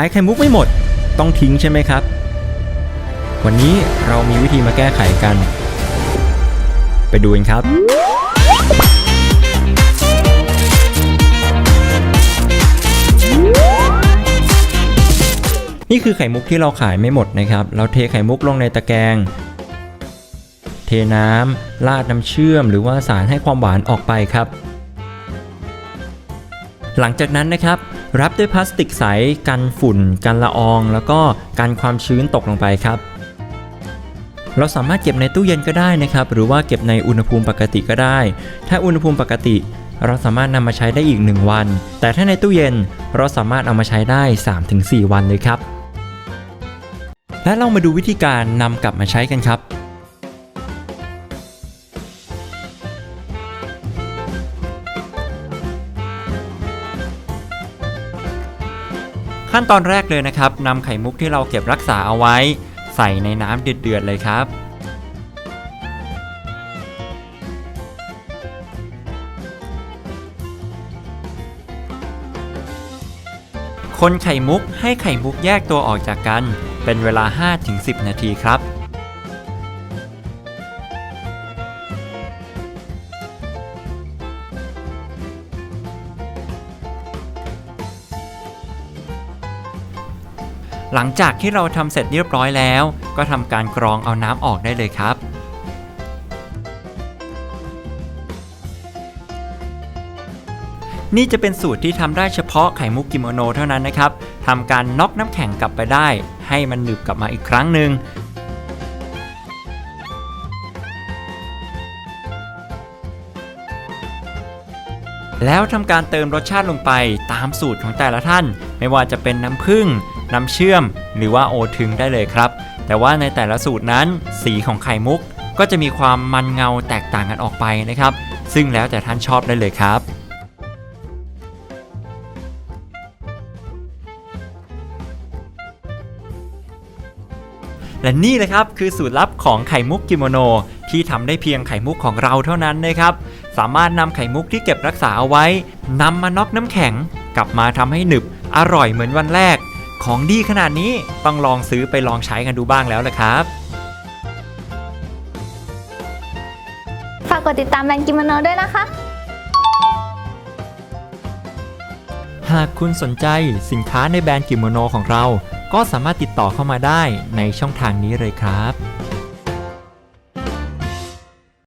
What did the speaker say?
ายไข่มุกไม่หมด ต้องทิ้งใช่ไหมครับ วันนี้เรามีวิธีมาแก้ไขกัน ไปดูกันครับ นี่คือไข่มุกที่เราขายไม่หมดนะครับ เราเทไข่มุกลงในตะแกรงเทน้ำราดน้ำเชื่อมหรือว่าสารให้ความหวานออกไปครับ หลังจากนั้นนะครับรับด้วยพลาสติกใสกันฝุ่น กันละออง แล้วก็กันความชื้นตกลงไปครับ เราสามารถเก็บในตู้เย็นก็ได้นะครับ หรือว่าเก็บในอุณหภูมิปกติก็ได้ ถ้าอุณหภูมิปกติ เราสามารถนำมาใช้ได้อีก 1 วัน แต่ถ้าในตู้เย็นเราสามารถเอามาใช้ได้ 3-4 วันเลยครับ และเรามาดูวิธีการนำกลับมาใช้กันครับ ขั้นตอนแรกเลยนะครับนำไข่มุกที่เราเก็บรักษาเอาไว้ ใส่ในน้ำเดือดๆเลยครับ คนไข่มุกให้ไข่มุกแยกตัวออกจากกัน เป็นเวลา 5-10 นาทีครับ หลังจากที่เราทำเสร็จเรียบร้อยแล้ว ก็ทำการกรองเอาน้ำออกได้เลยครับนี่จะเป็นสูตรที่ทำได้เฉพาะไข่มุกกิโมโนเท่านั้นนะครับทำการน็อกน้ำแข็งกลับไปได้ ให้มันหนึบกลับมาอีกครั้งหนึ่ง แล้วทำการเติมรสชาติลงไปตามสูตรของแต่ละท่าน ไม่ว่าจะเป็นน้ำผึ้ง น้ำเชื่อม หรือว่าโอทึงได้เลยครับ แต่ว่าในแต่ละสูตรนั้น สีของไข่มุก ก็จะมีความมันเงาแตกต่างกันออกไปนะครับ ซึ่งแล้วแต่ท่านชอบได้เลยครับและนี่เลยครับ คือสูตรลับของไข่มุกกิโมโน ที่ทำได้เพียงไข่มุกของเราเท่านั้นนะครับ สามารถนำไข่มุกที่เก็บรักษาเอาไว้นำมาน็อกน้ำแข็ง กลับมาทำให้หนึบอร่อยเหมือนวันแรก ของดีขนาดนี้ต้องลองซื้อไปลองใช้กันดูบ้างแล้วละครับ ฝากกดติดตามแบรนด์กิโมโนด้วยนะคะ หากคุณสนใจสินค้าในแบรนด์กิโมโนของเรา ก็สามารถติดต่อเข้ามาได้ในช่องทางนี้เลยครับ